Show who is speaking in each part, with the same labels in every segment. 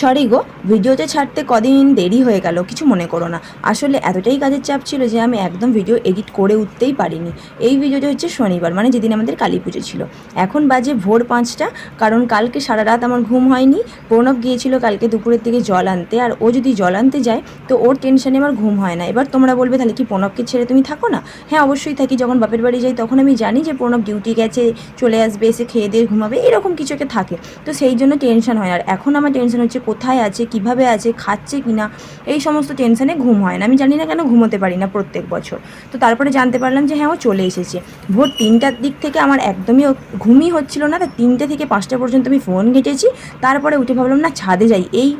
Speaker 1: Sorry গো, ভিডিওতে ছাড়তে কদিন দেরি হয়ে গেল, কিছু মনে করো না। আসলে এতটাই কাজের চাপ ছিল যে আমি একদম ভিডিও এডিট করে উঠতেই পারিনি। এই ভিডিওটা হচ্ছে শনিবার মানে যেদিন আমাদের কালী পুজো ছিল। এখন বাজে ভোর পাঁচটা, কারণ কালকে সারা রাত আমার ঘুম হয়নি। প্রণব গিয়েছিল কালকে দুপুরের দিকে জল আনতে, আর ও যদি জল আনতে যায়, তো ওর টেনশানে আমার ঘুম হয় না। এবার তোমরা বলবে, তাহলে কি প্রণবকে ছেড়ে তুমি থাকো না? হ্যাঁ অবশ্যই থাকি। যখন বাপের বাড়ি যাই, তখন আমি জানি যে প্রণব ডিউটি গেছে, চলে আসবে, এসে খেয়ে দিয়ে ঘুমাবে, এরকম কিছু একটা থাকে। তো সেই জন্য টেনশন হয় আর এখন আমার টেনশন হচ্ছে কোথায় আছে, কীভাবে আছে, খাচ্ছে কি না এই সমস্ত টেনশনে ঘুম হয় না। আমি জানি না কেন ঘুমোতে পারি না প্রত্যেক বছর। তো তারপরে জানতে পারলাম যে হ্যাঁ ও চলে এসেছে। ভোর তিনটার দিক থেকে আমার একদমই ঘুমই হচ্ছিল না। তা তিনটে থেকে পাঁচটা পর্যন্ত আমি ফোন ঘেটেছি। তারপরে উঠে ভাবলাম, না, ছাদে যাই। এই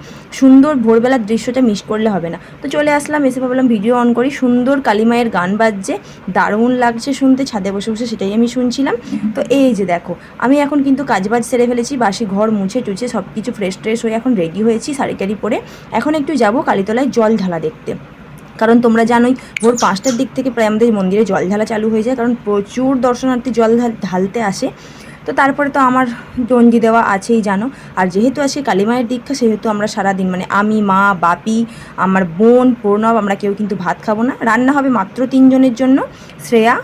Speaker 1: সুন্দর ভোরবেলার দৃশ্যটা মিস করলে হবে না। তো চলে আসলাম, এসে ভাবলাম ভিডিও অন করি। সুন্দর কালিমায়ের গান বাজছে। দারুণ লাগছে শুনতে। ছাদে বসে বসে সেটাই আমি শুনছিলাম। তো এই যে দেখো, আমি এখন কিন্তু কাজবাজ সেরে ফেলেছি। বাসি ঘর মুছে টুছে সব কিছু ফ্রেশ ট্রেশ হয়ে এখন রেডি হয়েছি শাড়ি টাড়ি পরে। এখন একটু যাব কালীতলায় জল ঢালা দেখতে। কারণ তোমরা জানোই, ভোর পাঁচটার দিক থেকে প্রায় আমাদের মন্দিরে জল ঢালা চালু হয়ে যায়, কারণ প্রচুর দর্শনার্থী জল ঢাল- ঢালতে আসে। তো তারপরে তো আমার ডঞ্জি দেওয়া আছেই জানো। আর যেহেতু আজকে কালীমায়ের দীক্ষা, সেহেতু আমরা সারাদিন মানে আমি, মা, বাপি, আমার বোন, প্রণব, আমরা কেউ কিন্তু ভাত খাব না। রান্না হবে মাত্র তিনজনের জন্য। শ্রেয়া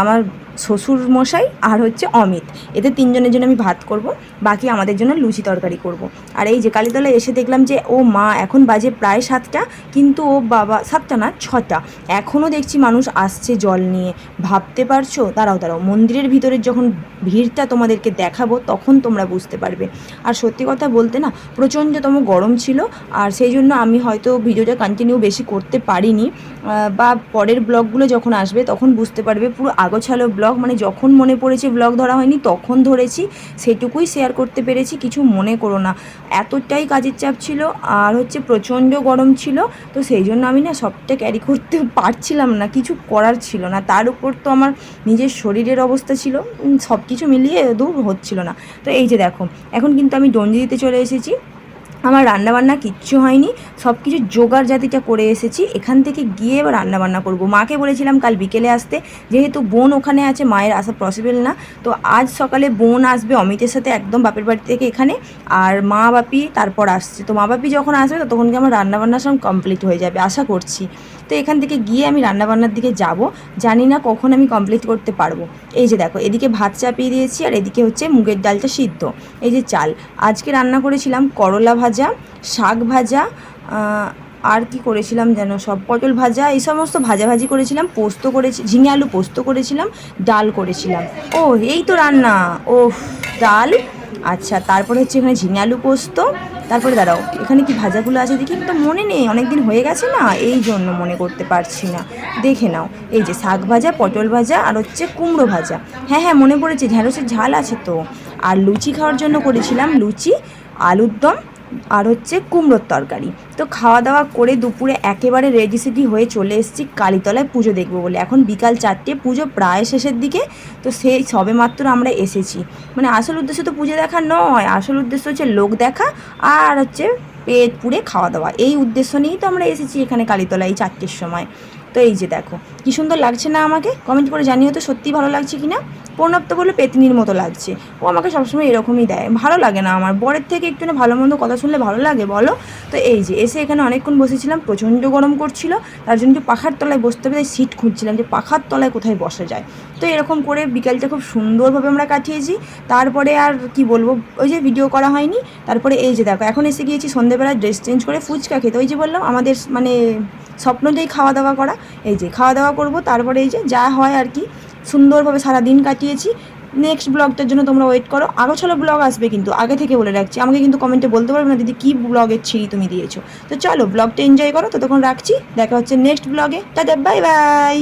Speaker 1: আমার শ্বশুর মশাই আর হচ্ছে অমিত। এদের তিনজনের জন্য আমি ভাত করব, বাকি আমাদের জন্য লুচি তরকারি করব। আর এই যে কালীতলায় এসে দেখলাম যে, ও মা, এখন বাজে প্রায় সাতটা, কিন্তু ও বাবা, সাতটা না, ছটা। এখনও দেখছি মানুষ আসছে জল নিয়ে। ভাবতে পারছ? দাঁড়াও দাঁড়াও। মন্দিরের ভিতরে যখন ভিড়টা তোমাদেরকে দেখাবো, তখন তোমরা বুঝতে পারবে। আর সত্যি কথা বলতে না, প্রচণ্ডতম গরম ছিল, আর সেই জন্য আমি হয়তো ভিডিওটা কন্টিনিউ বেশি করতে পারিনি। বা পরের ব্লগগুলো যখন আসবে, তখন বুঝতে পারবে, পুরো আগোছালো ব্লগ মানে যখন মনে পড়েছে ব্লগ ধরা হয়নি, তখন ধরেছি। সেটুকুই শেয়ার করতে পেরেছি, কিছু মনে করো না। এতটাই কাজের চাপ ছিল, আর হচ্ছে প্রচণ্ড গরম ছিল, তো সেই জন্য আমি না সবটা ক্যারি করতে পারছিলাম না, কিছু করার ছিল না। তার উপর তো আমার নিজের শরীরের অবস্থা ছিল সব কিছু মিলিয়ে দূর হচ্ছিল না। তো এই যে দেখো, এখন কিন্তু আমি ডঞ্জি দিতে চলে এসেছি। আমার রান্নাবান্না কিচ্ছু হয়নি সব কিছু জোগাড় জাতিটা করে এসেছি, এখান থেকে গিয়ে এবার রান্নাবান্না করব। মাকে বলেছিলাম কাল বিকেলে আসতে, যেহেতু বোন ওখানে আছে, মায়ের আসা পসিবল না, তো আজ সকালে বোন আসবে অমিতের সাথে একদম বাপের বাড়ি থেকে এখানে, আর মা বাপি তারপর আসছে। তো মা বাপি যখন আসবে ততক্ষণ কি আমার রান্নাবান্না সব কমপ্লিট হয়ে যাবে, আশা করছি। তো এখান থেকে গিয়ে আমি রান্নাবান্নার দিকে যাব, জানি না কখন আমি কমপ্লিট করতে পারব। এই যে দেখো, এদিকে ভাত চাপিয়ে দিয়েছি, আর এদিকে হচ্ছে মুগের ডালটা সিদ্ধ। এই যে চাল, আজকে রান্না করেছিলাম করলা ভাজা শাক ভাজা আর কি করেছিলাম যেন সব? পটল ভাজা, এই সমস্ত ভাজাভাজি করেছিলাম, পোস্ত করেছি, ঝিঙে আলু পোস্ত করেছিলাম, ডাল করেছিলাম। ও এই তো রান্না। ও ডাল। আচ্ছা তারপরে হচ্ছে এখানে ঝিঙে আলু পোস্ত। তারপরে দাঁড়াও, এখানে কি ভাজাগুলো আছে দেখি? তো মনে নেই অনেক দিন হয়ে গেছে না, এই জন্য মনে করতে পারছি না। দেখে নাও, এই যে শাক ভাজা, পটল ভাজা, আর হচ্ছে কুমড়ো ভাজা। হ্যাঁ হ্যাঁ মনে পড়েছে ঢ্যাঁড়সের ঝাল আছে তো। আর লুচি খাওয়ার জন্য করেছিলাম লুচি, আলুর দম আর হচ্ছে কুমড়োর তরকারি। তো খাওয়া দাওয়া করে দুপুরে একেবারে রেডি সেডি হয়ে চলে এসেছি কালীতলায় পুজো দেখব বলে। এখন বিকাল চারটে, পুজো প্রায় শেষের দিকে। তো সেই সবে মাত্র আমরা এসেছি। মানে আসল উদ্দেশ্য তো পুজো দেখা নয়। আসল উদ্দেশ্য হচ্ছে লোক দেখা আর হচ্ছে পেট পুড়ে খাওয়া দাওয়া এই উদ্দেশ্য নিয়েই তো আমরা এসেছি এখানে কালীতলা এই চারটের সময়। তো এই যে দেখো, কি সুন্দর লাগছে না আমাকে? কমেন্ট করে জানিও তো সত্যি ভালো লাগছে কি না প্রণব তো বলে পেতনির মতো লাগছে। ও আমাকে সবসময় এরকমই দেয়। ভালো লাগে না আমার। বরের থেকে একটু না ভালো মন্দ কথা শুনলে ভালো লাগে, বলো? তো এই যে, এসে এখানে অনেকক্ষণ বসেছিলাম, প্রচণ্ড গরম করছিল। তার জন্য একটু পাখার তলায় বসতে হবে সিট খুঁজছিলাম যে পাখার তলায় কোথায় বসা যায়। তো এরকম করে বিকালটা খুব সুন্দরভাবে আমরা কাটিয়েছি। তারপরে আর কি বলব, ওই যে ভিডিও করা হয়নি। তারপরে এই যে দেখো, এখন এসে গিয়েছি সন্ধেবেলা ড্রেস চেঞ্জ করে ফুচকা খেতে। ওই যে বললাম, আমাদের মানে স্বপ্ন স্বপ্নটাই খাওয়া দাওয়া করা। এই যে, খাওয়া দাওয়া করব, তারপরে এই যে যা হয় আর কি। সুন্দরভাবে সারা দিন কাটিয়েছি। নেক্সট ব্লগটার জন্য তোমরা ওয়েট করো। আরও ছলো ব্লগ আসবে কিন্তু, আগে থেকে বলে রাখছি। আমাকে কিন্তু কমেন্টে বলতে পারবে না, দিদি, কী ব্লগের ছিঁড়ি তুমি দিয়েছ? তো চলো ব্লগটা এনজয় করো, ততক্ষণ রাখছি। দেখা হচ্ছে নেক্সট ব্লগে তাদের বাই বাই